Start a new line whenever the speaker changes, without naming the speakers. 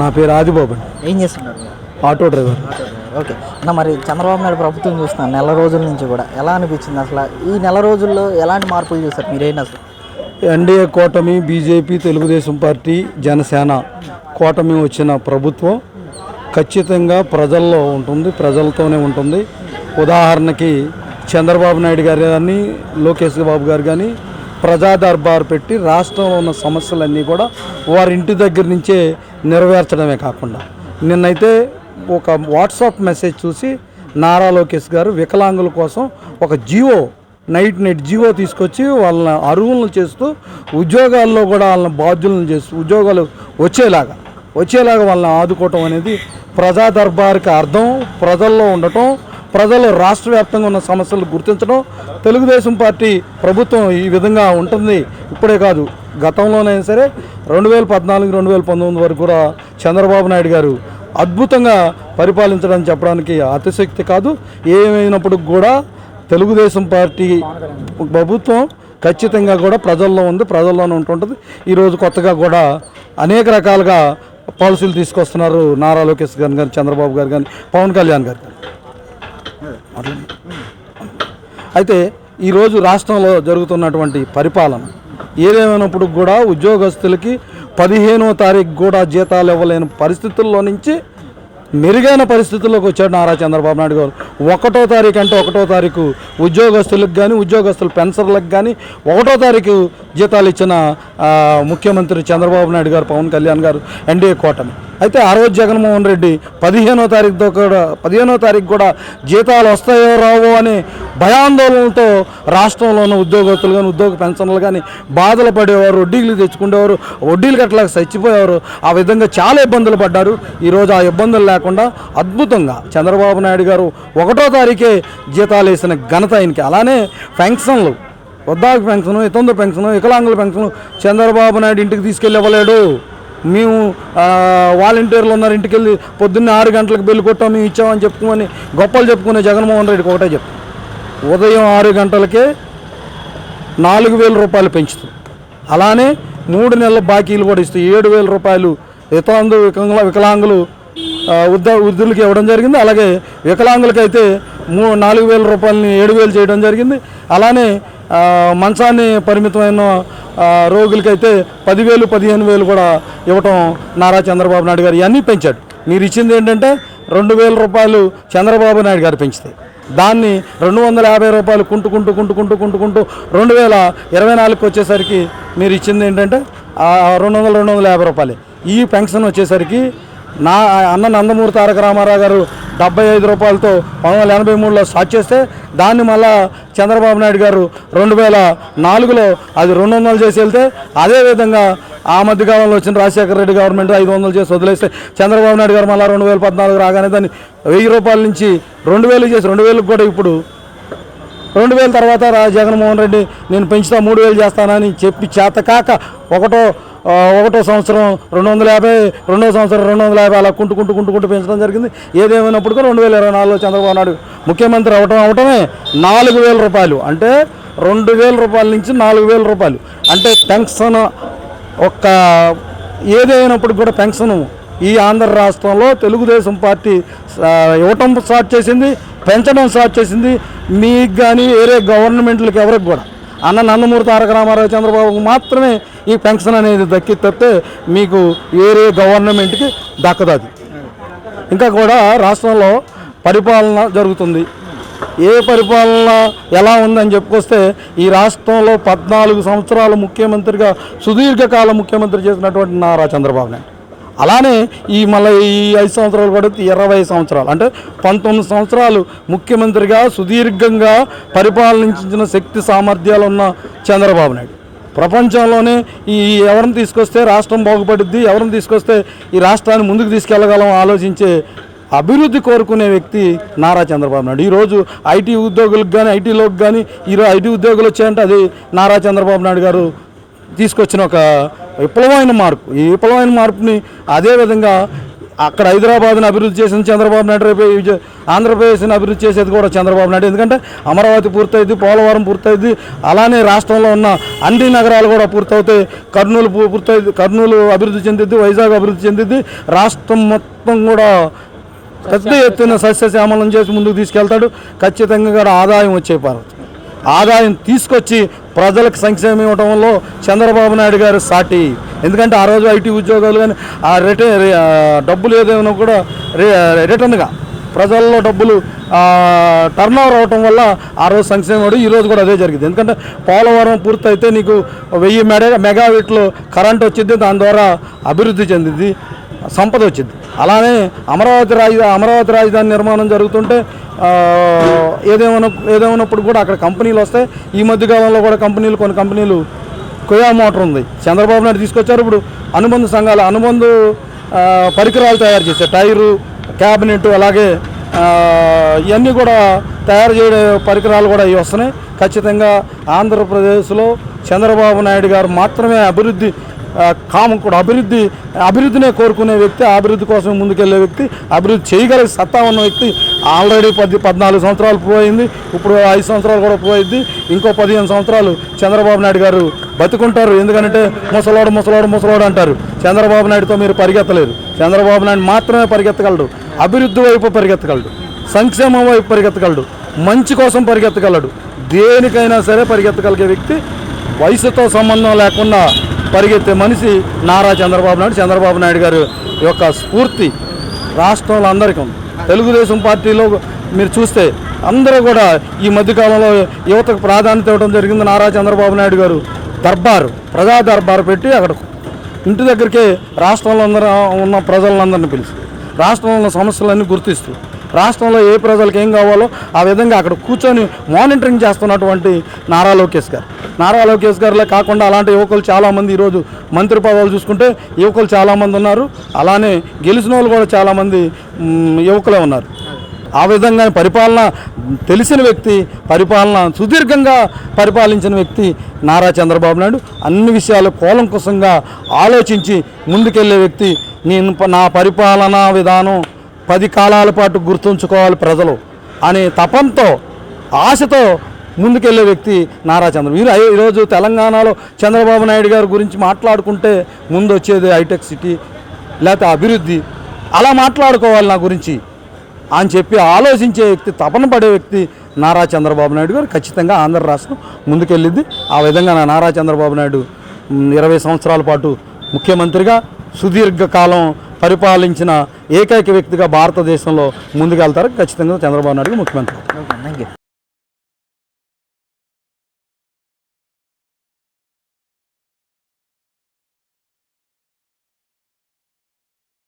నా పేరు ఆదిబాబు అండి.
ఏం చేస్తున్నారు?
Auto driver.
ఓకే. అన్న మరి చంద్రబాబు నాయుడు ప్రభుత్వం చూస్తున్నాను నెల రోజుల నుంచి కూడా ఎలా అనిపించింది అసలు? ఈ నెల రోజుల్లో ఎలాంటి మార్పులు చూస్తారు మీరేంటి అసలు?
ఎన్డీఏ కూటమి బీజేపీ తెలుగుదేశం పార్టీ జనసేన కూటమి వచ్చిన ప్రభుత్వం ఖచ్చితంగా ప్రజల్లో ఉంటుంది ప్రజలతోనే ఉంటుంది. ఉదాహరణకి చంద్రబాబు నాయుడు గారు కానీ లోకేష్ బాబు గారు కానీ ప్రజాదర్బారు పెట్టి రాష్ట్రంలో ఉన్న సమస్యలన్నీ కూడా వారి ఇంటి దగ్గర నుంచే నెరవేర్చడమే కాకుండా. నిన్నైతే ఒక వాట్సాప్ మెసేజ్ చూసి నారా లోకేష్ గారు వికలాంగుల కోసం ఒక జియో నైట్ నైట్ జీవో తీసుకొచ్చి వాళ్ళని అరువులను చేస్తూ ఉద్యోగాల్లో కూడా వాళ్ళని బాధ్యులను చేస్తూ ఉద్యోగాలు వచ్చేలాగా వచ్చేలాగా వాళ్ళని ఆదుకోవటం అనేది ప్రజా దర్బార్కి అర్థం ప్రజల్లో ఉండటం ప్రజలు రాష్ట్ర వ్యాప్తంగా ఉన్న సమస్యలు గుర్తించడం తెలుగుదేశం పార్టీ ప్రభుత్వం ఈ విధంగా ఉంటుంది. ఇప్పుడే కాదు గతంలోనైనా సరే రెండు వేల పద్నాలుగు రెండు వేల పంతొమ్మిది వరకు కూడా చంద్రబాబు నాయుడు గారు అద్భుతంగా పరిపాలించడం చెప్పడానికి అతిశక్తి కాదు. ఏమైనప్పుడు కూడా తెలుగుదేశం పార్టీ ప్రభుత్వం ఖచ్చితంగా కూడా ప్రజల్లో ఉంది ప్రజల్లోనే ఉంటుంటుంది. ఈరోజు కొత్తగా కూడా అనేక రకాలుగా పాలసీలు తీసుకొస్తున్నారు నారా లోకేష్ గారు కానీ చంద్రబాబు గారు కానీ పవన్ కళ్యాణ్ గారు కానీ అయితే ఈరోజు రాష్ట్రంలో జరుగుతున్నటువంటి పరిపాలన ఏదేమైనప్పుడు కూడా ఉద్యోగస్తులకి పదిహేనో తారీఖు కూడా జీతాలు ఇవ్వలేని పరిస్థితుల్లో నుంచి మెరుగైన పరిస్థితుల్లోకి వచ్చాడు నారా చంద్రబాబు నాయుడు గారు. ఒకటో తారీఖు అంటే ఒకటో తారీఖు ఉద్యోగస్తులకు కానీ ఉద్యోగస్తుల పెన్షన్లకు కానీ ఒకటో తారీఖు జీతాలు ఇచ్చిన ముఖ్యమంత్రి చంద్రబాబు నాయుడు గారు పవన్ కళ్యాణ్ గారు ఎన్డీఏ కూటమి. అయితే ఆ రోజు జగన్మోహన్ రెడ్డి పదిహేనో తారీఖుతో కూడా పదిహేనో తారీఖు కూడా జీతాలు వస్తాయో రావో అని భయాందోళనలతో రాష్ట్రంలో ఉన్న ఉద్యోగస్తులు కానీ ఉద్యోగ పెన్షన్లు కానీ బాధలు పడేవారు వడ్డీలు తెచ్చుకునేవారు వడ్డీలు కట్టలేక చచ్చిపోయేవారు. ఆ విధంగా చాలా ఇబ్బందులు పడ్డారు. ఈరోజు ఆ ఇబ్బందులు లేకుండా అద్భుతంగా చంద్రబాబు నాయుడు గారు ఒకటో తారీఖే జీతాలు వేసిన ఘనత ఆయనకి. అలానే పెన్షన్లు వృద్ధాప్య పెన్షన్ ఇతొంద పెన్షన్ వికలాంగుల పెన్షన్ చంద్రబాబు నాయుడు ఇంటికి తీసుకెళ్ళి ఇవ్వలేడు. మేము వాలంటీర్లు ఉన్నారు ఇంటికి వెళ్ళి పొద్దున్నే ఆరు గంటలకు బెల్లి కొట్టాం మేము ఇచ్చామని చెప్పుకోమని గొప్పలు చెప్పుకునే జగన్మోహన్ రెడ్డికి ఒకటే చెప్తాం. ఉదయం ఆరు గంటలకే నాలుగు వేల రూపాయలు పెంచుతుంది అలానే మూడు నెలల బాకీలు కూడా ఇస్తాయి ఏడు వేల రూపాయలు ఇతరులు వికలాంగుల వికలాంగులు ఆ, వృద్ధ వృద్ధులకి ఇవ్వడం జరిగింది. అలాగే వికలాంగులకైతే మూ నాలుగు వేల రూపాయలని ఏడు వేలు చేయడం జరిగింది. అలానే మంచాన్ని పరిమితమైన రోగులకైతే పదివేలు పదిహేను వేలు కూడా ఇవ్వటం నారా చంద్రబాబు నాయుడు గారు ఇవన్నీ పెంచాడు. మీరు ఇచ్చింది ఏంటంటే రెండు వేల రూపాయలు చంద్రబాబు నాయుడు గారు పెంచితే. దాన్ని రెండు వందల యాభై రూపాయలు కుంటుకుంటూ కుంటుకుంటూ కుంటుకుంటూ రెండు వేల ఇరవై నాలుగుకి వచ్చేసరికి మీరు ఇచ్చింది ఏంటంటే రెండు వందల రెండు వందల యాభై రూపాయలు. ఈ పెన్షన్ వచ్చేసరికి నా అన్న నందమూరి తారక రామారావు గారు డెబ్బై ఐదు రూపాయలతో పంతొమ్మిది వందల ఎనభై మూడులో స్టార్ట్ చేస్తే దాన్ని మళ్ళా చంద్రబాబు నాయుడు గారు రెండు వేల నాలుగులో అది రెండు వందలు చేసి వెళ్తే అదేవిధంగా ఆ మధ్య కాలంలో వచ్చిన రాజశేఖర రెడ్డి గవర్నమెంట్ ఐదు వందలు చేసి వదిలేస్తే చంద్రబాబు నాయుడు గారు మళ్ళీ రెండు వేల పద్నాలుగు రాగానే దాన్ని వెయ్యి రూపాయల నుంచి రెండు వేలు చేసి రెండు వేలకు కూడా ఇప్పుడు రెండు వేల తర్వాత జగన్మోహన్ రెడ్డి నేను పెంచుతా మూడు వేలు చేస్తానని చెప్పి చేతకాక ఒకటో ఒకటో సంవత్సరం రెండు వందల యాభై రెండో సంవత్సరం రెండు వందల యాభై అలా కుంటు కుంటు కుంటు కుంటు పెంచడం జరిగింది. ఏదేమైనప్పటికీ రెండు వేల ఇరవై నాలుగులో చంద్రబాబు నాయుడు ముఖ్యమంత్రి అవటం అవటమే నాలుగు వేల రూపాయలు. అంటే రెండు వేల రూపాయల నుంచి నాలుగు వేల రూపాయలు. అంటే పెన్షన్ ఒక్క ఏదైనప్పటికి కూడా పెన్షన్ ఈ ఆంధ్ర రాష్ట్రంలో తెలుగుదేశం పార్టీ ఇవ్వటం స్టార్ట్ చేసింది పెంచడం స్టార్ట్ చేసింది. మీకు కానీ వేరే గవర్నమెంట్లకు ఎవరికి కూడా. అన్న నందమూరి తారక రామారావు చంద్రబాబుకు మాత్రమే ఈ పెన్షన్ అనేది దక్కి తప్పితే మీకు వేరే గవర్నమెంట్కి దక్కదు ఇంకా కూడా రాష్ట్రంలో పరిపాలన జరుగుతుంది. ఏ పరిపాలన ఎలా ఉందని చెప్పుకొస్తే ఈ రాష్ట్రంలో పద్నాలుగు సంవత్సరాలు ముఖ్యమంత్రిగా సుదీర్ఘకాల ముఖ్యమంత్రి చేసినటువంటి నారా చంద్రబాబు నాయుడు. అలానే ఈ మళ్ళీ ఈ ఐదు సంవత్సరాలు పడితే ఇరవై సంవత్సరాలు. అంటే పంతొమ్మిది సంవత్సరాలు ముఖ్యమంత్రిగా సుదీర్ఘంగా పరిపాలించిన శక్తి సామర్థ్యాలు ఉన్న చంద్రబాబు నాయుడు. ప్రపంచంలోనే ఈ ఎవరిని తీసుకొస్తే రాష్ట్రం బాగుపడుద్ది ఎవరిని తీసుకొస్తే ఈ రాష్ట్రాన్ని ముందుకు తీసుకెళ్ళగలం ఆలోచించే అభివృద్ధి కోరుకునే వ్యక్తి నారా చంద్రబాబు నాయుడు. ఈరోజు ఐటీ ఉద్యోగులకు కానీ ఐటీలోకి కానీ ఈరోజు ఐటీ ఉద్యోగులు వచ్చాయంటే అది నారా చంద్రబాబు నాయుడు గారు తీసుకొచ్చిన ఒక విప్లవమైన మార్పు. ఈ విప్లవమైన మార్పుని అదేవిధంగా అక్కడ హైదరాబాద్ని అభివృద్ధి చేసిన చంద్రబాబు నాయుడు రేపు విజయ- ఆంధ్రప్రదేశ్ని అభివృద్ధి చేసేది కూడా చంద్రబాబు నాయుడు. ఎందుకంటే అమరావతి పూర్తయింది పోలవరం పూర్తయింది అలానే రాష్ట్రంలో ఉన్న అన్ని నగరాలు కూడా పూర్తవుతాయి. కర్నూలు పూ- పూర్తయింది కర్నూలు అభివృద్ధి చెందిద్ది వైజాగ్ అభివృద్ధి చెందిద్ది. రాష్ట్రం మొత్తం కూడా పెద్ద ఎత్తున సస్యశ్యామలం చేసి ముందుకు తీసుకెళ్తాడు. ఖచ్చితంగా కూడా ఆదాయం వచ్చే పర్వతం. ఆదాయం తీసుకొచ్చి ప్రజలకు సంక్షేమం ఇవ్వడంలో చంద్రబాబు నాయుడు గారు సాటి. ఎందుకంటే ఆ రోజు ఐటీ ఉద్యోగాలు కానీ ఆ రిటర్న్ డబ్బులు ఏదైనా కూడా రి- రిటర్న్గా ప్రజల్లో డబ్బులు టర్న్ ఓవర్ అవటం వల్ల ఆ రోజు సంక్షేమం ఈరోజు కూడా అదే జరిగింది. ఎందుకంటే పోలవరం పూర్తయితే నీకు వెయ్యి మెగా మెగావిట్లు కరెంట్ వచ్చింది దాని ద్వారా అభివృద్ధి చెందింది. సంపద వచ్చింది. అలానే అమరావతి రాజధాని అమరావతి రాజధాని నిర్మాణం జరుగుతుంటే ఏదేమైనా ఏదేమన్నా ఏదేమన్నప్పుడు కూడా అక్కడ కంపెనీలు వస్తాయి. ఈ మధ్య కాలంలో కూడా కంపెనీలు కొన్ని కంపెనీలు కొయా మోటార్ ఉంది. చంద్రబాబు నాయుడు తీసుకొచ్చారు. ఇప్పుడు అనుబంధ సంఘాలు అనుబంధ పరికరాలు తయారు చేశారు టైరు క్యాబినెట్ అలాగే ఇవన్నీ కూడా తయారు చేయడే పరికరాలు కూడా ఇవి వస్తున్నాయి. ఖచ్చితంగా ఆంధ్రప్రదేశ్లో చంద్రబాబు నాయుడు గారు మాత్రమే అభివృద్ధి కామం కూడా అభివృద్ధి అభివృద్ధినే కోరుకునే వ్యక్తి అభివృద్ధి కోసం ముందుకెళ్ళే వ్యక్తి అభివృద్ధి చేయగల సత్తా ఉన్న వ్యక్తి ఆల్రెడీ పది పద్నాలుగు సంవత్సరాలు పోయింది. ఇప్పుడు ఐదు సంవత్సరాలు కూడా పోయింది ఇంకో పదిహేను సంవత్సరాలు చంద్రబాబు నాయుడు గారు బతుకుంటారు. ఎందుకంటే ముసలోడు ముసలోడు ముసలోడు అంటారు. చంద్రబాబు నాయుడుతో మీరు పరిగెత్తలేరు. చంద్రబాబు నాయుడు మాత్రమే పరిగెత్తగలడు. అభివృద్ధి వైపు పరిగెత్తగలడు. సంక్షేమం వైపు పరిగెత్తగలడు. మంచి కోసం పరిగెత్తగలడు. దేనికైనా సరే పరిగెత్తగలిగే వ్యక్తి వయసుతో సంబంధం లేకుండా పరిగెత్తే మనిషి నారా చంద్రబాబు నాయుడు. చంద్రబాబు నాయుడు గారి యొక్క స్ఫూర్తి రాష్ట్రంలో అందరికీ ఉంది. తెలుగుదేశం పార్టీలో మీరు చూస్తే అందరూ కూడా ఈ మధ్యకాలంలో యువతకు ప్రాధాన్యత ఇవ్వడం జరిగింది నారా చంద్రబాబు నాయుడు గారు. దర్బారు ప్రజా దర్బారు పెట్టి అక్కడ ఇంటి దగ్గరికే రాష్ట్రంలో అందరూ ఉన్న ప్రజలందరినీ పిలిచి రాష్ట్రంలో ఉన్న సమస్యలన్నీ గుర్తిస్తూ రాష్ట్రంలో ఏ ప్రజలకు ఏం కావాలో ఆ విధంగా అక్కడ కూర్చొని మానిటరింగ్ చేస్తున్నటువంటి నారా లోకేష్ గారు. నారా లోకేష్ గారులే కాకుండా అలాంటి యువకులు చాలామంది ఈరోజు మంత్రి పదవులు చూసుకుంటే యువకులు చాలామంది ఉన్నారు. అలానే గెలిచిన వాళ్ళు కూడా చాలామంది యువకులే ఉన్నారు. ఆ విధంగా పరిపాలన తెలిసిన వ్యక్తి పరిపాలన సుదీర్ఘంగా పరిపాలించిన వ్యక్తి నారా చంద్రబాబు నాయుడు. అన్ని విషయాలు కూలంకుశంగా ఆలోచించి ముందుకెళ్ళే వ్యక్తి నేను నా పరిపాలనా విధానం పది కాలాల పాటు గుర్తుంచుకోవాలి ప్రజలు అనే తపంతో ఆశతో ముందుకెళ్ళే వ్యక్తి నారా చంద్ర మీరు ఈరోజు తెలంగాణలో చంద్రబాబు నాయుడు గారి గురించి మాట్లాడుకుంటే ముందు వచ్చేది హైటెక్ సిటీ లేకపోతే అభివృద్ధి. అలా మాట్లాడుకోవాలి నా గురించి అని చెప్పి ఆలోచించే వ్యక్తి తపన పడే వ్యక్తి నారా చంద్రబాబు నాయుడు గారు ఖచ్చితంగా ఆంధ్ర రాష్ట్రం ముందుకెళ్ళింది ఆ విధంగా నా నారా చంద్రబాబు నాయుడు ఇరవై సంవత్సరాల పాటు ముఖ్యమంత్రిగా సుదీర్ఘకాలం పరిపాలించిన ఏకైక వ్యక్తిగా భారతదేశంలో ముందుకెళ్తారు. ఖచ్చితంగా చంద్రబాబు నాయుడు ముఖ్యమంత్రి.